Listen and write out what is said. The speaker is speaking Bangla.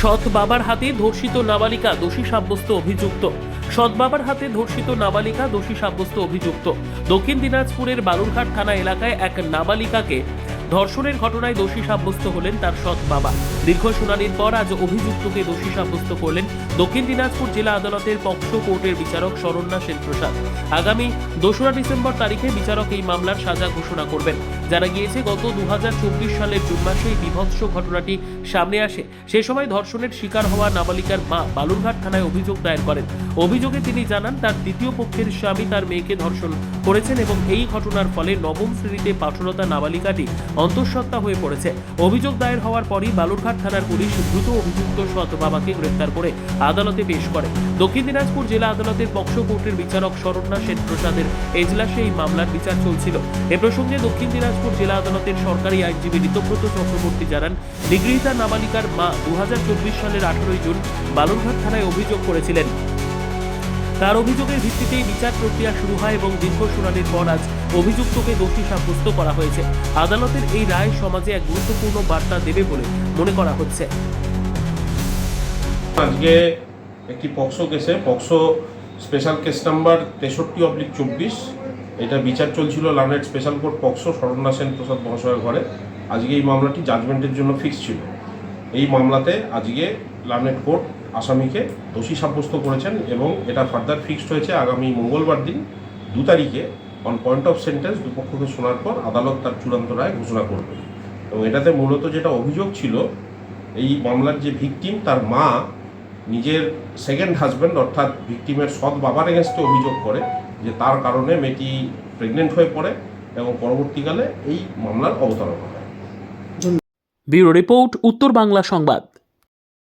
সৎ বাবার হাতে ধর্ষিত নাবালিকা দোষী সাব্যস্ত অভিযুক্ত। সৎ বাবার হাতে ধর্ষিত নাবালিকা দোষী সাব্যস্ত অভিযুক্ত। দক্ষিণ দিনাজপুরের বালুরঘাট থানা এলাকায় এক নাবালিকাকে ধর্ষণের ঘটনায় দোষী সাব্যস্ত হলেন তার সৎ বাবা। দীর্ঘ শুনানির পর আজ অভিযুক্তকে দোষী সাব্যস্ত করলেন দক্ষিণ দিনাজপুর জেলা আদালতের পক্সো কোর্টের বিচারক শরণ্যা সেন প্রসাদ আগামী দোসরা ডিসেম্বর তারিখে বিচারক এই মামলার সাজা ঘোষণা করবেন। জানা গিয়েছে, গত দু সালের জুন মাসে এই বিভৎস ঘটনাটি সামনে আসে। সে সময় ধর্ষণের শিকার হওয়া নাবালিকার মা বালুরঘাট থানায় অভিযোগ দায়ের করেন। অভিযোগে তিনি জানান, তার দ্বিতীয় পক্ষের স্বামী তার মেয়েকে ধর্ষণ করেছেন এবং এই ঘটনার ফলে নবম শ্রেণীতে পাঠরতা নাবালিকাটি অন্তঃসত্ত্বা হয়ে পড়েছে। অভিযোগ দায়ের হওয়ার পরই বালুরঘাট থানার পুলিশ দ্রুত অভিযুক্ত সৎ বাবাকে গ্রেপ্তার করে আদালতে পেশ করে। দক্ষিণ দিনাজপুর জেলা আদালতের পক্সো কোর্টের বিচারক শরণ্যা সেন প্রসাদের এজলাসে এই মামলার বিচার চলছিল। এ প্রসঙ্গে দক্ষিণ দিনাজপুর জেলা আদালতের সরকারি আইনজীবী ঋতব্রত চক্রবর্তী জানান, নিগৃহীতা নাবালিকার মা দু হাজার চব্বিশ সালের আঠারোই জুন বালুরঘাট থানায় অভিযোগ করেছিলেন। তার অভিযোগের ভিত্তিতেই বিচার প্রক্রিয়া শুরু হয় এবং দীর্ঘ শুনানির পর আজ অভিযুক্তকে দোষী সাব্যস্ত করা হয়েছে। আদালতের এই রায় সমাজে এক গুরুত্বপূর্ণ বার্তা দেবে বলে মনে করা হচ্ছে। আজকে একটি পক্সো কেসে, পক্সো স্পেশাল কেস নাম্বার তেষট্টি অবলিক চব্বিশ। এটা বিচার চলছিল learned special court POCSO Saranya Sen Prasad মহাশয়ের ঘরে। আজকে এই মামলাটি জাজমেন্টের জন্য ফিক্স ছিল। এই মামলাতে আজকে লার্নেট কোর্ট আসামিকে দোষী সাব্যস্ত করেছেন এবং এটা ফার্দার ফিক্সড হয়েছে আগামী মঙ্গলবার দিন দু তারিখে অন পয়েন্ট অফ সেন্টেন্স দুপক্ষকে শোনার পর আদালত তার চূড়ান্ত রায় ঘোষণা করবে। এবং এটাতে মূলত যেটা অভিযোগ ছিল, এই মামলার যে ভিকটিম তার মা নিজের সেকেন্ড হাজব্যান্ড অর্থাৎ ভিকটিমের সৎ বাবার এগেনস্টে অভিযোগ করে যে তার কারণে মেয়েটি প্রেগনেন্ট হয়ে পড়ে এবং পরবর্তীকালে এই মামলার অবতারণা হয়। ব্যুরো রিপোর্ট, উত্তর বাংলা সংবাদ।